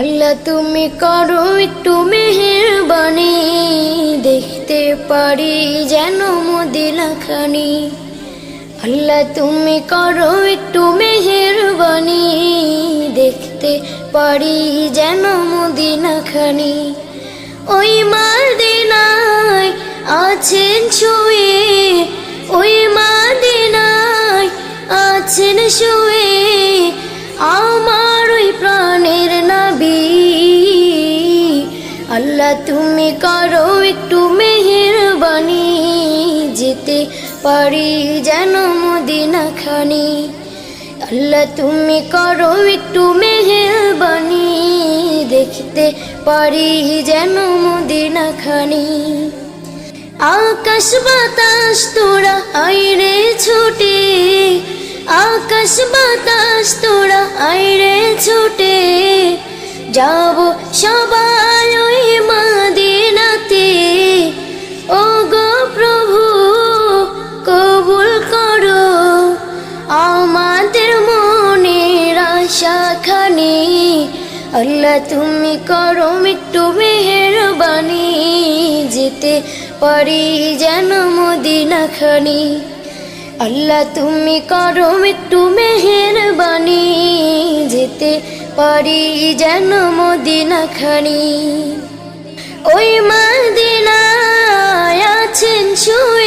আল্লাহ তুমি করো একটু মেহেরবানি, দেখতে পারি যেন মদিনা খানি আল্লাহ তুমি করো একটু মেহেরবানি, দেখতে পারি যেন মদিনা খানি ওই মাদিনায় আছেন শুয়ে, ওই মাদিনায় আছেন শুয়ে। আল্লাহ, তুমি করো একটু মেহেরবানি, যেতে পারি যেন মদিনা খানি আল্লাহ, তুমি করো একটু মেহেরবানি, দেখতে পারি যেন মদিনা খানি আকাশ বাতাস, তোরা আইরে ছুটে। আকাশ বাতাস, তোরা আইরে ছুটে। যাব সবাই আল্লাহ তুমি করো একটু মেহেরবানি, যেতে পারি যেন মদিনা খানি আল্লাহ তুমি করো একটু মেহেরবানি, যেতে পারি যেন মদিনা খানি ওই মদিনায় আছেন শুয়ে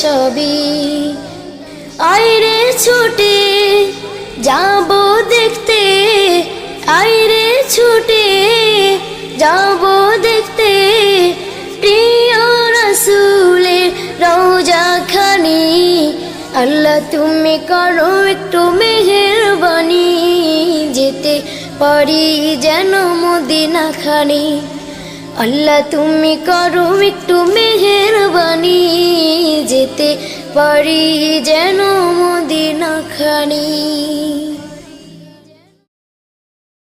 সবই। আইরে ছুটে যাব দেখতে, আইরে ছুটে যাব দেখতে, প্রিয় রসুলের রোজা খানি আল্লাহ তুমি করো একটু মেহেরবানি, যেতে পারি যেন মদিনা খানি আল্লাহ তুমি করো একটু মেহেরবানি যেতে পারি যেন মদিনা